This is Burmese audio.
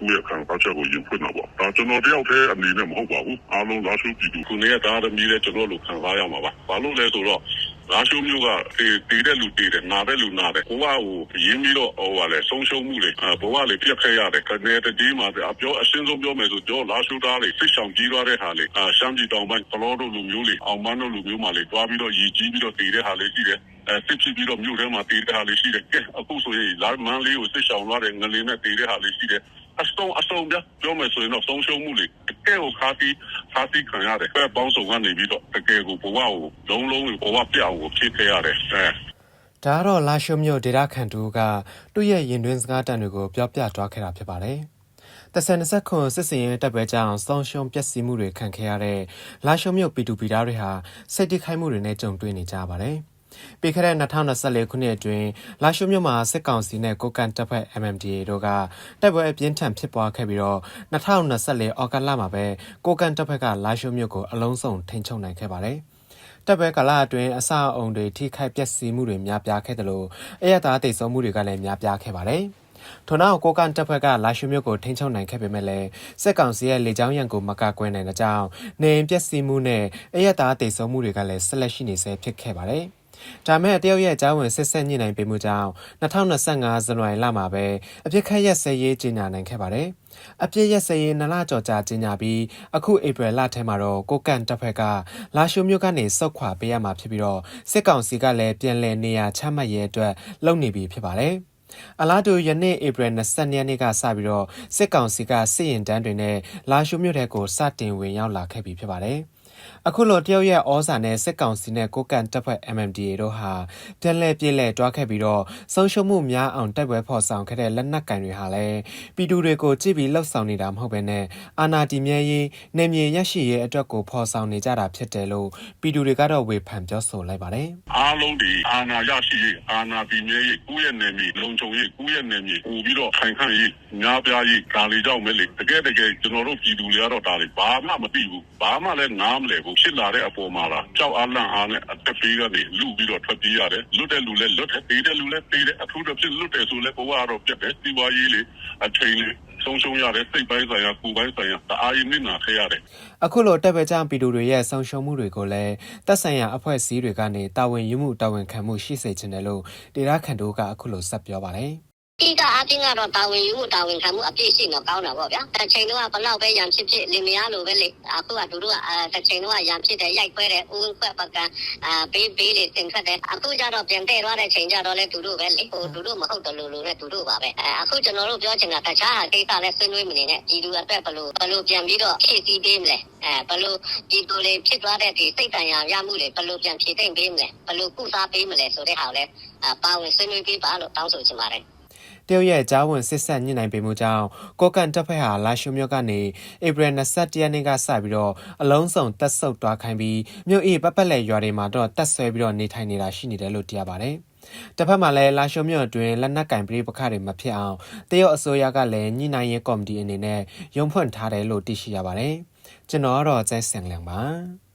ကိုယ့်ရဲ့ခံစားချက်ကိုရင်ဖွင့်တာပေါ့ဒါကျွန်တော်တယောက်တည်းအနေနဲ့မဟုတ်ပါဘူးအားလုံးလာရှိုးပြည်သူခုနေ့ကဒါသမီးလည်းကျွန်တော်လိုခံစားရမှာပါဘာလို့လဲဆိုတော့လာရှိုးမျိုးကတေးတေးတဲ့လူတေးတယ်နာတဲ့လူနာတယ်ဘဝကိုရင်းပြီးတော့ဟိုပါလေဆုံးရှုံးမှုတွေဘဝလေးပြတ်ခဲ့ရတယ်ကနေတည်းမှာအပြောအရှင်းဆုံးပြောမယ်ဆိုတော့လာရှိုးသားလေးစိတ်ဆောင်ကြီးသွားတဲ့ဟာလေးအာရှမ်းပြည်တောင်ပိုင်းကလောတို့လူမျိုးလေးအောင်မန်းတို့လူမျိုးမှလေးတွားပြီးတော့ရည်ကြီးပြီးတော့တေးတဲ့ဟာလေးရှိတယ်အဲစစ်ဖြစ်ပြီးတော့မြို့ထဲမှာတေးတဲ့ဟာလေးရှိတယ်ကဲအခုဆိုရင်လာမန်းလေးကိုစစ်ဆောင်သွားတဲ့ငလင်းနဲ့တေးတဲ့ဟာလေးရှိတယ် အစုံအစုံပြပြောမယ်ဆိုရင်တော့ဆုံးရှုံးမှုလေးတကယ်ကိုခါတီးခါတီးခံရတယ်ပဲပေါင်းစုံကနေပြီးတော့တကယ်ကိုဘဝကိုလုံးလုံးဘဝပြောင်းကိုဖြစ်ခဲ့ရတယ်အဲဒါကတော့လာရှုံမြို့ဒေတာခန်တူကသူ့ရဲ့ရင်တွင်းစကားတန်တွေကိုပြောပြသွားခဲ့တာဖြစ်ပါတယ်။တဆန်20ခွန်စစ်စင်ရဲ့တပ်ပွဲကြောင့်စောင်းရှုံပျက်စီးမှုတွေခံခဲ့ရတဲ့လာရှုံမြို့ပီတူပီတာတွေဟာစိတ်တိခိုက်မှုတွေနဲ့ကြုံတွေ့နေကြပါတယ်။ ပြီးခဲ့တဲ့2024ခုနှစ်အတွင်းလာရှုမြို့မှာစစ်ကောင်စီနဲ့ကိုကန်တပ်ဖွဲ့ MMDA တို့ကတိုက်ပွဲအပြင်းထန်ဖြစ်ပွားခဲ့ပြီးတော့2024အောက်တိုဘာလမှာပဲကိုကန်တပ်ဖွဲ့ကလာရှုမြို့ကိုအလုံးစုံထိန်းချုပ်နိုင်ခဲ့ပါတယ်။တပ်ပွဲကာလအတွင်းအစအုံတွေထိခိုက်ပျက်စီးမှုတွေများပြားခဲ့တယ်လို့အရသာတိတ်ဆုံးမှုတွေကလည်းများပြားခဲ့ပါတယ်။ထို့နောက်ကိုကန်တပ်ဖွဲ့ကလာရှုမြို့ကိုထိန်းချုပ်နိုင်ခဲ့ပေမဲ့လည်းစက်ကောင်စီရဲ့လေကြောင်းရန်ကိုမကကွယ်နိုင်တဲ့ကြောင်းနေအိမ်ပျက်စီးမှုနဲ့အရသာတိတ်ဆုံးမှုတွေကလည်းဆက်လက်ရှိနေဆဲဖြစ်ခဲ့ပါတယ်။ ဒါမဲ့တရုတ်ရဲ့ကြားဝင်စစ်ဆက်ညှိနှိုင်းပေးမှုကြောင့်2025ဇန်နဝါရီလမှာပဲအပြစ်ခတ်ရက်စဲရေးကြီးညာနိုင်ခဲ့ပါတယ်။အပြစ်ရက်စဲရေးနလကြော်ကြာကြီးညာပြီးအခုဧပြီလထဲမှာတော့ကိုကန်တပ်ဖွဲ့ကလာရှုမြို့ကနေစောက်ခွာပေးရမှာဖြစ်ပြီးတော့စစ်ကောင်စီကလည်းပြန်လည်နေရာချမှတ်ရေးအတွက်လုပ်နေပြီဖြစ်ပါတယ်။အလားတူယနေ့ဧပြီ22ရက်နေ့ကစပြီးတော့စစ်ကောင်စီကစစ်ရင်တန်းတွေနဲ့လာရှုမြို့ထဲကိုစတင်ဝင်ရောက်လာခဲ့ပြီဖြစ်ပါတယ်။ အခုလိုတရုတ်ရဲ့ဩဇာနဲ့စစ်ကောင်စီနဲ့ကိုကန်တပ်ဖွဲ့ MMDA တို့ဟာပြန်လည်ပြည်လဲတွားခဲ့ပြီးတော့ဆုံးရှုံးမှုများအောင်တိုက်ပွဲဖော်ဆောင်ခဲ့တဲ့လက်နက်ကင်တွေဟာလည်းပြည်သူတွေကိုကြည့်ပြီးလှုပ်ဆောင်နေတာမဟုတ်ဘဲနဲ့အာဏာတည်မြဲရေးနေမြေရရှိရေးအတွက်ကိုဖော်ဆောင်နေကြတာဖြစ်တယ်လို့ပြည်သူတွေကတော့ဝေဖန်ပြောဆိုလိုက်ပါတယ်အားလုံးဒီအာဏာရရှိရေးအာဏာတည်မြဲရေးကိုယ့်ရဲ့နယ်မြေလုံခြုံရေးကိုယ့်ရဲ့နယ်မြေပို့ပြီးတော့ခိုင်ခန့်ရေးညားပြားရေးဒါလေးကြောင့်ပဲလေတကယ်တကယ်ကျွန်တော်တို့ပြည်သူတွေကတော့ဒါလေးဘာမှမသိဘူးဘာမှလည်းနားမလည်ဘူးဖြစ်လာတဲ့အပေါ်မှာလားကြောက်အားလန့်အားနဲ့အသက်ပေးကနေလူပြီးတော့ထွက်ပြေးရတယ်လွတ်တဲ့လူလည်းလွတ်တယ်ပေးတဲ့လူလည်းပေးတယ်အထူးသဖြင့်လွတ်တယ်ဆိုလည်းဘဝကတော့ပြတ်တယ်စီးပွားရေးလေအချိန်လေဆုံးရှုံးရတယ်စိတ်ပိုင်းဆိုင်ရာကိုယ်ပိုင်းဆိုင်ရာတအားရင်းနေတာခဲ့ရတယ်အခုလိုတပ်ပဲကြောင့်ပြည်သူတွေရဲ့ဆုံးရှုံးမှုတွေကိုလည်းတပ်ဆိုင်ရာအဖွဲ့အစည်းတွေကနေတာဝန်ယူမှုတာဝန်ခံမှုရှိစေချင်တယ်လို့ဒေတာခန်တိုးကအခုလိုဆက်ပြောပါတယ် ဒီကအတင်းကတော့တာဝန်ယူမှုတာဝန်ခံမှုအပြည့်ရှိတော့ကောင်းတာပေါ့ဗျာတစ်ချိန်တော့ဘလောက်ပဲရံဖြစ်ဖြစ်လင်မယားလိုပဲလေအခုကတို့တို့ကတစ်ချိန်တော့ရံဖြစ်တယ်ရိုက်ခွဲတယ်ဦးခွက်ပကံအာဘေးဘေးလေးတင်ခတ်တယ်အခုကျတော့ပြန်တဲ့သွားတဲ့ချိန်ကျတော့လေတို့တို့ပဲလေဟိုတို့တို့မဟုတ်တယ်လို့လို့နဲ့တို့တို့ပါပဲအခုကျွန်တော်တို့ပြောချင်တာတခြားဟာကိစ္စလည်းဆွေးနွေးမနေနဲ့ဒီလူအတွက်ဘလို့ဘလို့ပြန်ပြီးတော့ဖြည့်ဆည်းပေးမလဲအဲဘလို့ဒီလိုလေးဖြစ်သွားတဲ့ဒီစိတ်တန်ရာရမှုတွေဘလို့ပြန်ဖြည့်သိမ့်ပေးမလဲဘလို့ကုစားပေးမလဲဆိုတဲ့ဟာကိုလည်းပါဝင်ဆွေးနွေးပေးပါလို့တောင်းဆိုချင်ပါတယ် တရုတ်ရဲ့ကြားဝင်စစ်ဆက်ညှိနှိုင်းပေးမှုကြောင့်ကိုကန်တပ်ဖွဲ့ဟာလာရှုမြို့ကနေဧပြီ21ရက်နေ့ကစပြီးတော့အလုံးစုံတက်ဆုပ်တွားခိုင်းပြီးမြို့အေးပတ်ပတ်လက်ရွာတွေမှာတော့တက်ဆွဲပြီးတော့နေထိုင်နေတာရှိနေတယ်လို့သိရပါတယ်။တစ်ဖက်မှာလည်းလာရှုမြို့အတွင်းလက်နက်ကင်ပြည်ပခါတွေမဖြစ်အောင်တရုတ်အစိုးရကလည်းညှိနှိုင်းရေးကော်မတီအနေနဲ့ရုံးဖွင့်ထားတယ်လို့သိရှိရပါတယ်။ကျွန်တော်ကတော့ကျဲဆန်လန်ပါ။